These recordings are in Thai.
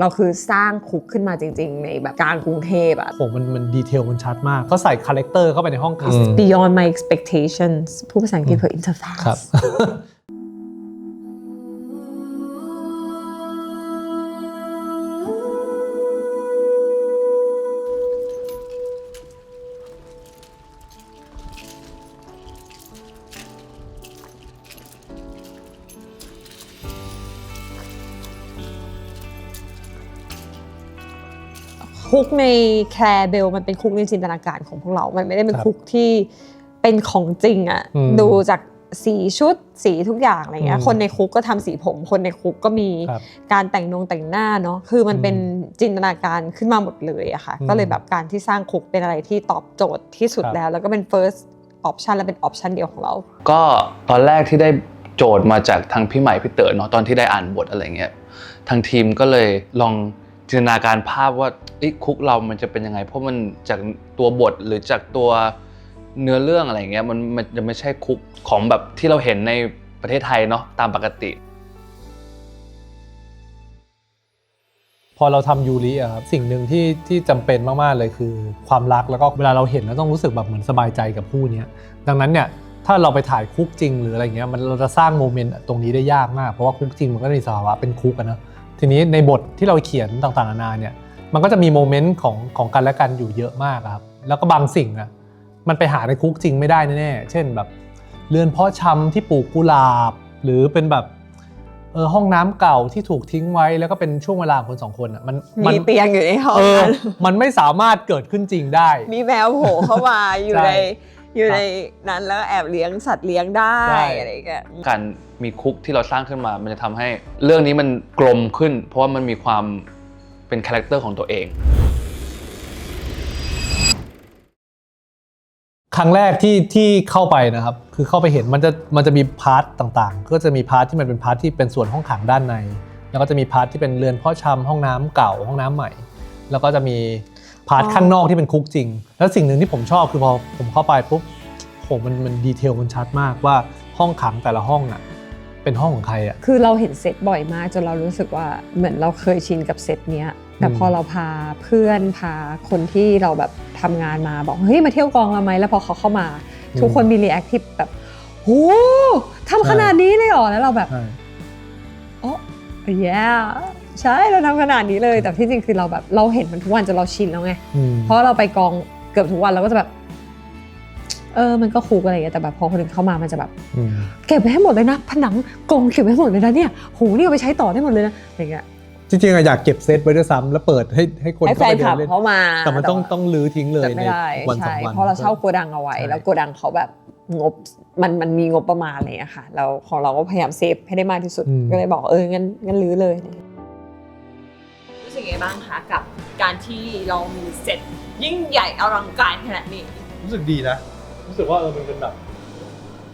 เราคือสร้างคุกขึ้นมาจริง ๆ ในแบบกลางกรุงเทพอะ ผมมันมันดีเทลมันชัดมากก็ใส่คาแรคเตอร์เข้าไปในห้องขังอืม beyond my expectations พูดภาษาอังกฤษเพื่อ interface ครับ คุกในแคลเบลมันเป็นคุกในจินตนาการของพวกเรา มันไม่ได้เป็นครับคุกที่เป็นของจริงอะอืมดูจากสีชุดสีทุกอย่างอะไรเงี้ยอืมคนในคุกก็ทำสีผม คนในคุกก็มีครับการแต่งนงแต่งหน้าเนาะคือมันอืมเป็นจินตนาการขึ้นมาหมดเลยอะค่ะอืมก็เลยแบบการที่สร้างคุกเป็นอะไรที่ตอบโจทย์ที่สุดครับแล้ว แล้วก็เป็น first option และเป็น option เดียวของเรา ก็ตอนแรกที่ได้โจทย์มาจากทางพี่ใหม่พี่เต๋อเนาะตอนที่ได้อ่านบทอะไรเงี้ยทางทีมก็เลยลอง จินตนาการภาพว่าคุกเรามันจะเป็นยังไง เพราะมันจากตัวบทหรือจากตัวเนื้อเรื่องอะไรเงี้ยมันมันจะไม่ใช่คุกของแบบที่เราเห็นในประเทศไทยเนาะตามปกติ พอเราทำยูริอะครับสิ่งหนึ่งที่ที่จำเป็นมาก ๆ เลยคือ ความรักแล้วก็เวลาเราเห็นแล้วต้องรู้สึกแบบเหมือนสบายใจกับคู่เนี้ดังนั้นเนี่ยถ้าเราไปถ่ายคุกจริงหรืออะไรเงี้ยมันเราจะสร้างโมเมนต์ตรงนี้ได้ยากมาก เพราะว่าคุกจริงมันก็มีสภาวะเป็นคุกอะเนะ ทีนี้ในบทที่เราเขียนต่างๆนานาเนี่ยมันก็จะมีโมเมนต์ของของกันและกันอยู่เยอะมากอะครับ แล้วก็บางสิ่งอะมันไปหาในคุกจริงไม่ได้แน่ๆเช่นแบบ เรือนเพาะชำที่ปลูกกุหลาบ หรือเป็นแบบเออห้องน้ำเก่าที่ถูกทิ้งไว้แล้วก็เป็นช่วงเวลาของคนสองคนอะมันมัมีเตียงอยู่ในห้องเออนั้นมันไม่สามารถเกิดขึ้นจริงได้ มีแมวโผล่เข้ามาอยู่ใช่ใน อยู่ครับในนั้นแล้วแอบเลี้ยงสัตว์เลี้ยงได้ใช่อะไรอย่างเงี้ยการมีคุกที่เราสร้างขึ้นมา มันจะทำให้เรื่องนี้มันกลมขึ้น เพราะว่ามันมีความเป็นคาแรคเตอร์ของตัวเองครั้งแรกที่ที่เข้าไปนะครับ คือเข้าไปเห็นมันจะมันจะมีพาร์ทต่างๆ ก็จะมีพาร์ทที่มันเป็นพาร์ทที่เป็นส่วนห้องขังด้านใน แล้วก็จะมีพาร์ทที่เป็นเรือนเพาะชำห้องน้ำเก่าห้องน้ำใหม่ แล้วก็จะมี พาร์ทข้างนอกที่เป็นคุกจริง แล้วสิ่งหนึ่งที่ผมชอบคือพอผมเข้าไปปุ๊บโหมันมันดีเทลมันชัดมากว่าห้องขังแต่ละห้องอะเป็นห้องของใครอะ คือเราเห็นเซตบ่อยมากจนเรารู้สึกว่าเหมือนเราเคยชินกับเซตเนี้ย แต่อืมพอเราพาเพื่อนพาคนที่เราแบบทำงานมาบอกเฮ้ยมาเที่ยวกองเราไหมแล้วพอเขาเข้ามา ทุกคนมีรีแอคทีฟแบบโหทำขนาดนี้เลยเหรอแล้วเราแบบใช่โอ้ย ใช่เราทำขนาดนี้เลย แต่ที่จริงคือเราแบบเราเห็นมันทุกวันจนเราชินแล้วไงอืมเพราะเราไปกองเกือบทุกวันเราก็จะแบบ เออ มันก็คุกอะไรอย่างเงี้ยแต่แบบพอคนอื่นเข้ามามันจะแบบอืมเก็บไว้ให้หมดเลยนะ ผนังกรงเก็บไว้ให้หมดเลยนะเนี่ยโหนี่เอาไปใช้ต่อได้หมดเลยนะอะไรเงี้ยจริงๆอะอยากเก็บเซตไว้ด้วยซ้ำแล้วเปิดให้ให้คนให้แฟเข้านไปเดินเล่นคลับเขามา แต่มันต้องต้องลื้อทิ้งเลยแต่ในไม่ได้วันสอใช่งวันเพราะเราเช่าโกดังเอาไว้ใช่แล้วโกดังเขาแบบงบมันมันมีงบประมาณอะไรอย่างเลยค่ะเราของเราก็พยายามเซฟให้ได้มากที่สุดก็เลยบอกเอองั้นงั้นลื้อเลยรู้สึกไง บ้างคะกับการที่เรามีเซตยิ่งใหญ่อลังการขนาดนี้ รู้สึกดีนะ รู้สึกว่าเออมันเป็นแบบ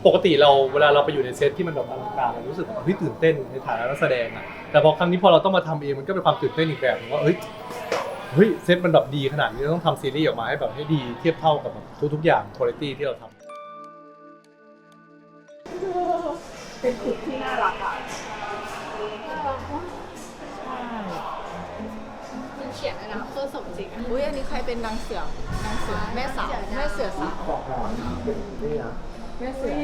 ปกติเราเวลาเราไปอยู่ในเซตที่มันแบบอลังการเรารู้สึกว่าเฮ้ยตื่นเต้นในฐานะนักแสดงอะแต่พอครั้งนี้พอเราต้องมาทำเองมันก็เป็นความตื่นเต้นอีกแบบหนึงว่าเฮ้ยเฮ้ยเซตมันแบบดีขนาดนี้เราต้องทำซีรีส์ออกมาให้แบบให้ดีเทียบเท่ากับแบบทุกๆอย่างคุณภาพที่เราทำ เป็นคุกที่น่ารักอะ สมจริงอะอุ้ยอันนี้ใครเป็นนางเสือนางเสือแม่สาวแม่เสือสาวแม่เสือ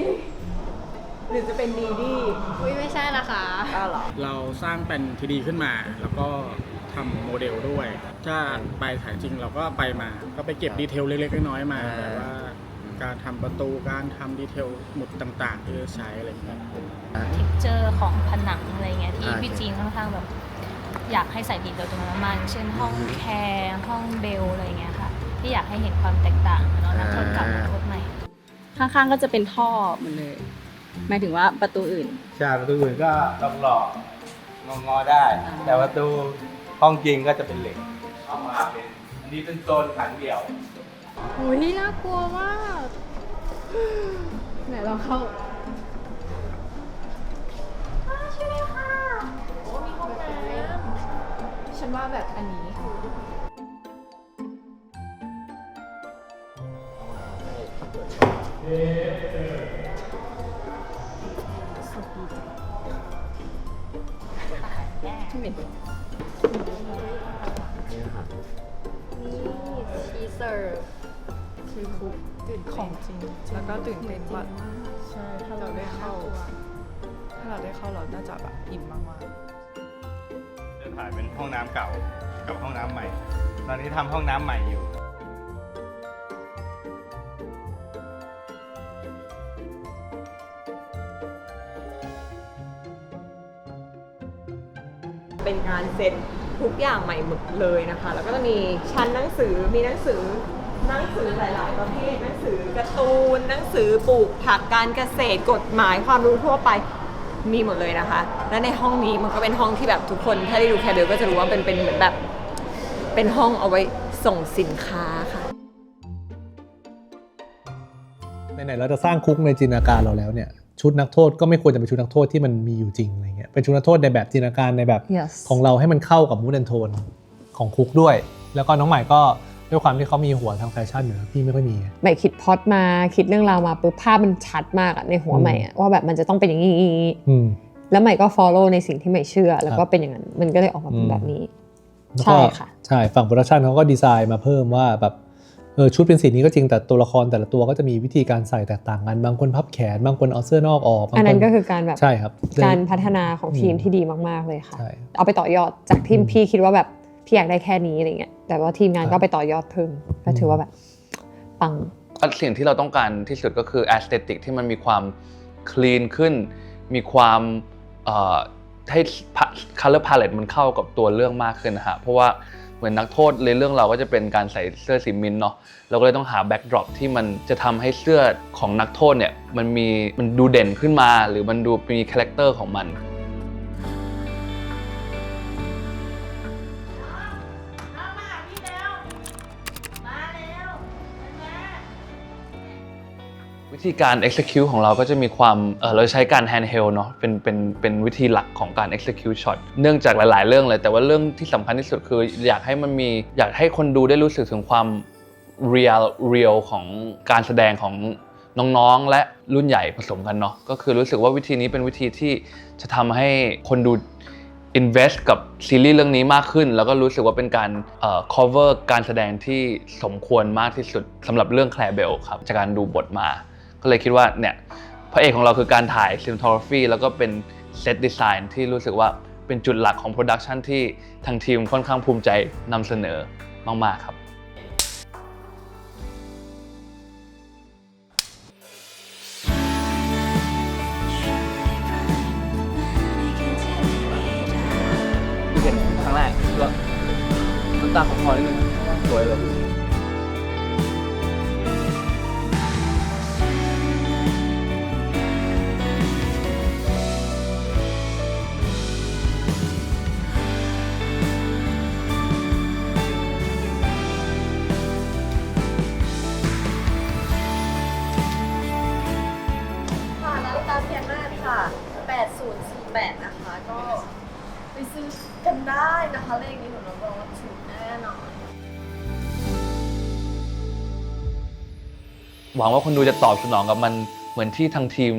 หรือจะเป็นดีดีอุ้ยไม่ใช่นะคะอ้าวเหรอเราสร้างเป็นทีดีขึ้นมาแล้วก็ทำโมเดลด้วย ถ้าไปถ่ายจริงเราก็ไปมา ก็ไปเก็บดีเทลเล็กๆน้อยๆมาแบบว่าการทำประตูการทำดีเทลหมุดต่างๆที่จะใช้อะไรอย่างเงี้ย เท็กเจอร์ของผนังอะไรเงี้ยที่อ่าพี่จีนค่อนข้างแบบ อยากให้ใส่ดีเทลตรงนั้นมากๆเช่นห้องแคร์ห้องเบลอะไรเงี้ยค่ะ ที่อยากให้เห็นความแตกต่างเนาะนักโทษเก่านักโทษใหม่ ข้างๆก็จะเป็นท่อหมดเลยหมายถึงว่าประตูอื่น ใช่ประตูอื่นก็ต้องหลอกงองอได้ แต่ประตูห้องจริงก็จะเป็นเหล็กเข้ามาเป็นอันนี้เป็นโซนขังเดี่ยวโอ้ยน่ากลัวมากไหนลองเข้า ว่าแบบอันนี้สดดีจังเหม็นี่ชีเซอร์คือคุกของจริง แล้วก็ตื่นเต้นว่าใช่ ถ้าเราได้เข้า ถ้าเราได้เข้าเราน่าจะแบบอิ่มมากๆ ถ่ายเป็นห้องน้ำเก่ากับห้องน้ำใหม่ ตอนนี้ทำห้องน้ำใหม่อยู่ เป็นการเซ็ตทุกอย่างใหม่หมดเลยนะคะ แล้วก็จะมีชั้นหนังสือ มีหนังสือ หนังสือหลาย ๆ ประเภท หนังสือการ์ตูน หนังสือปลูกผักการเกษตร กฎหมาย ความรู้ทั่วไป มีหมดเลยนะคะ และในห้องนี้มันก็เป็นห้องที่แบบทุกคน ถ้าได้ดูแคเบลก็จะรู้ว่าเป็นเป็นเหมือนแบบ เป็นห้องเอาไว้ส่งสินค้าค่ะ ไหนๆเราจะสร้างคุกในจินตนาการเราแล้วเนี่ยชุดนักโทษก็ไม่ควรจะเป็นชุดนักโทษที่มันมีอยู่จริงอะไรเงี้ยเป็นชุดนักโทษในแบบจินตนาการในแบบ Yes ของเราให้มันเข้ากับมูดแอนโทนของคุกด้วย แล้วก็น้องใหม่ก็ ด้วยความที่เขามีหัวทางแฟชั่นอยู่นะพี่ไม่ค่อยมีใหม่คิดพล็อดมาคิดเรื่องราวมาปุ๊บภาพมันชัดมากอะในหัวอืม ใหม่อะว่าแบบมันจะต้องเป็นอย่างนี้อืม แล้วใหม่ก็ follow ในสิ่งที่ใหม่เชื่อ แล้วคก็รับเป็นอย่างนั้นมันก็เลยออกมาเป็นอืม แบบนี้ แล้วใช่ก็ค่ะ ใช่ฝั่งโปรดักชันเขาก็ดีไซน์มาเพิ่มว่าแบบเออชุดเป็นสีนี้ก็จริงแต่ตัวละครแต่ละตัวก็จะมีวิธีการใส่แตกต่างกันบางคนพับแขนบางคนเอาเสื้อนอกออกบางอันนั้นคก็คือการแบบใช่ครับ การพัฒนาของทีมอืมที่ดีมากๆเลยค่ะ ใช่ เอาไปต่อ ยอดจากที่อืม พี่คิดว่าแบบ พี่อยากได้แค่นี้อะไรเงี้ยแต่ว่าทีมงานครับก็ไปต่อยอดเพิ่มก็ถือว่าแบบปังสิ่งที่เราต้องการที่สุดก็คือ aesthetic ที่มันมีความ clean ขึ้น มีความเอ่อให้ color palette มันเข้ากับตัวเรื่องมากขึ้นนะฮะเพราะว่าเหมือนนักโทษในเรื่องเราก็จะเป็นการใส่เสื้อสีมิ้นท์เนาะเราก็เลยต้องหา backdrop ที่มันจะทำให้เสื้อของนักโทษเนี่ยมันมีมันดูเด่นขึ้นมา หรือมันดูมีคาแรคเตอร์ของมัน ธีการ execute ของเราก็จะมีความเเราใช้การ handheld เนาะเป็นเป็นเป็นวิธีหลักของการ execute shot เนื่องจากหลาย ๆ เรื่องเลย แต่ว่าเรื่องที่สำคัญที่สุดคือ อยากให้มันมีอยากให้คนดูได้รู้สึกถึงความ real real ของการแสดงของน้องๆ และรุ่นใหญ่ผสมกันเนาะก็คือรู้สึกว่าวิธีนี้เป็นวิธีที่จะทำให้คนดู invest กับซีรีส์เรื่องนี้มากขึ้น แล้วก็รู้สึกว่าเป็นการ cover การแสดงที่สมควรมากที่สุดสำหรับเรื่องแคลเบลครับจากการดูบทมา ก็เลยคิดว่าเนี่ยพระเอกของเราคือการถ่าย cinematography แล้วก็เป็น set design ที่รู้สึกว่าเป็นจุดหลักของ production ที่ทางทีมค่อนข้างภูมิใจนำเสนอมาก ๆ ครับที่เห็นครั้งแรกก็น้ำตาของคอนิดนึงสวยเลย 18 นะคะ ก็ไปซื้อกันได้นะคะเลขนี้หนูรับรองว่าถูกแน่นอน หวังว่าคนดูจะตอบสนองกับมันเหมือนที่ทางทีม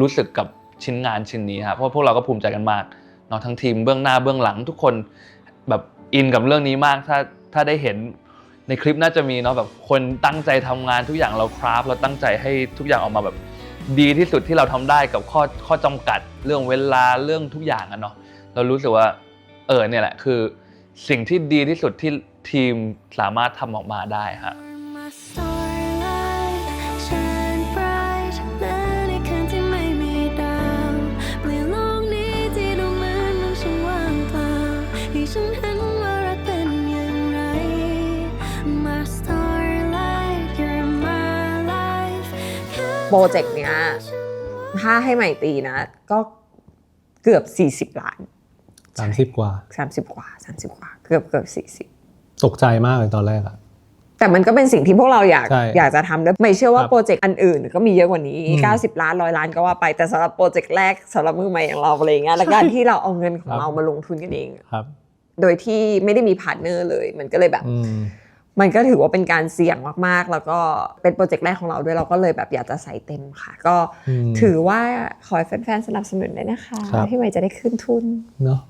รู้สึกกับชิ้นงานชิ้นนี้ครับเพราะพวกเราก็ภูมิใจกันมากเนาะทั้งทีมเบื้องหน้าเบื้องหลังทุกคนแบบอินกับเรื่องนี้มากถ้าถ้าได้เห็นในคลิปน่าจะมีเนาะแบบคนตั้งใจทำงานทุกอย่างเราคราฟเราตั้งใจให้ทุกอย่างออกมาแบบ ดีที่สุดที่เราทำได้กับข้อข้อจำกัดเรื่องเวลาเรื่องทุกอย่างอะเนาะเรารู้สึกว่าเออเนี่ยแหละคือ สิ่งที่ดีที่สุดที่ทีมสามารถทำออกมาได้ฮะ ปรเจกต์เนี้ยถ้าให้ใหม่ตีนะ ก็เกือบ 40 ล้าน30กว่า30กว่า30กว่า เกือบเกือบ40ตกใจมากเลยตอนแรกอะแต่มันก็เป็นสิ่งที่พวกเราอยากใช่อยากจะทำด้วยไม่เชื่อว่าครับโปรเจกต์อันอื่น ก็มีเยอะกว่านี้อืม90 ล้านร้อยล้านก็ว่าไปแต่สำหรับโปรเจกต์แรกสำหรับมือใหม่อย่างเราอะไรอย่างเงี้ยและการที่เราเอาเงินของครับเรามาลงทุนกันเองครับ โดยที่ไม่ได้มีพาร์ทเนอร์เลย มันก็เลยแบบอื มมันก็ถือว่าเป็นการเสี่ยงมากๆ แล้วก็เป็นโปรเจกต์แรกของเราด้วยเราก็เลยแบบอยากจะใส่เต็มค่ะ ก็อืมถือว่าขอให้แฟนๆสนับสนุนด้วยนะคะครับที่ใหม่จะได้ขึ้นทุนเนาะ